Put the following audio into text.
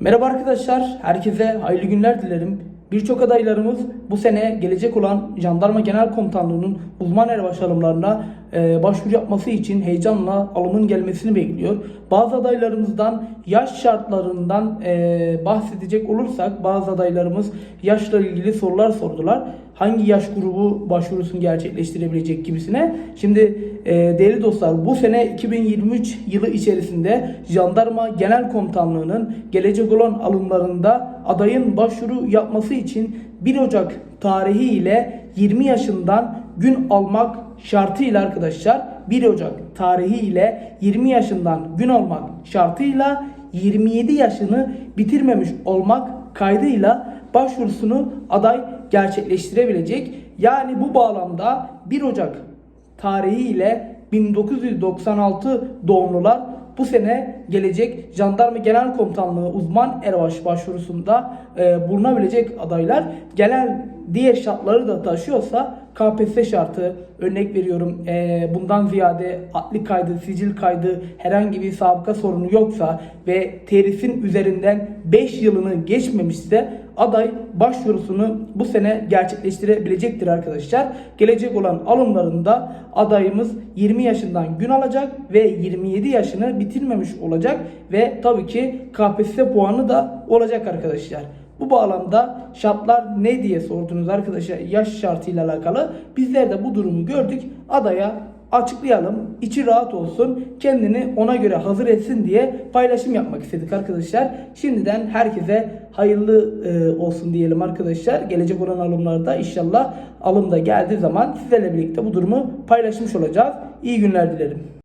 Merhaba arkadaşlar, herkese hayırlı günler dilerim. Birçok adaylarımız bu sene gelecek olan Jandarma Genel Komutanlığı'nın uzman erbaş alımlarına e, başvuru yapması için heyecanla alımın gelmesini bekliyor. Bazı adaylarımızdan yaş şartlarından e, bahsedecek olursak bazı adaylarımız yaşla ilgili sorular sordular. Hangi yaş grubu başvurusunu gerçekleştirebilecek gibisine. Şimdi e, değerli dostlar bu sene 2023 yılı içerisinde Jandarma Genel Komutanlığı'nın gelecek olan alımlarında adayın başvuru yapması için 1 Ocak tarihi ile 20 yaşından gün almak şartıyla arkadaşlar 1 Ocak tarihi ile 20 yaşından gün almak şartıyla 27 yaşını bitirmemiş olmak kaydıyla başvurusunu aday gerçekleştirebilecek. Yani bu bağlamda 1 Ocak tarihi ile 1996 doğumlular bu sene gelecek Jandarma Genel Komutanlığı uzman erbaş başvurusunda e, bulunabilecek adaylar genel diğer şartları da taşıyorsa KPSS şartı örnek veriyorum e, bundan ziyade adli kaydı, sicil kaydı herhangi bir sabıka sorunu yoksa ve terifin üzerinden 5 yılını geçmemişse aday başvurusunu bu sene gerçekleştirebilecektir arkadaşlar. Gelecek olan alımlarında adayımız 20 yaşından gün alacak ve 27 yaşını bitirmemiş olacak ve tabii ki KPSS puanı da olacak arkadaşlar. Bu bağlamda şartlar ne diye sordunuz arkadaşlar yaş şartıyla alakalı. Bizler de bu durumu gördük. Adaya açıklayalım. içi rahat olsun. Kendini ona göre hazır etsin diye paylaşım yapmak istedik arkadaşlar. Şimdiden herkese hayırlı e, olsun diyelim arkadaşlar. Gelecek olan alımlarda inşallah alım da geldiği zaman sizlerle birlikte bu durumu paylaşmış olacağız. İyi günler dilerim.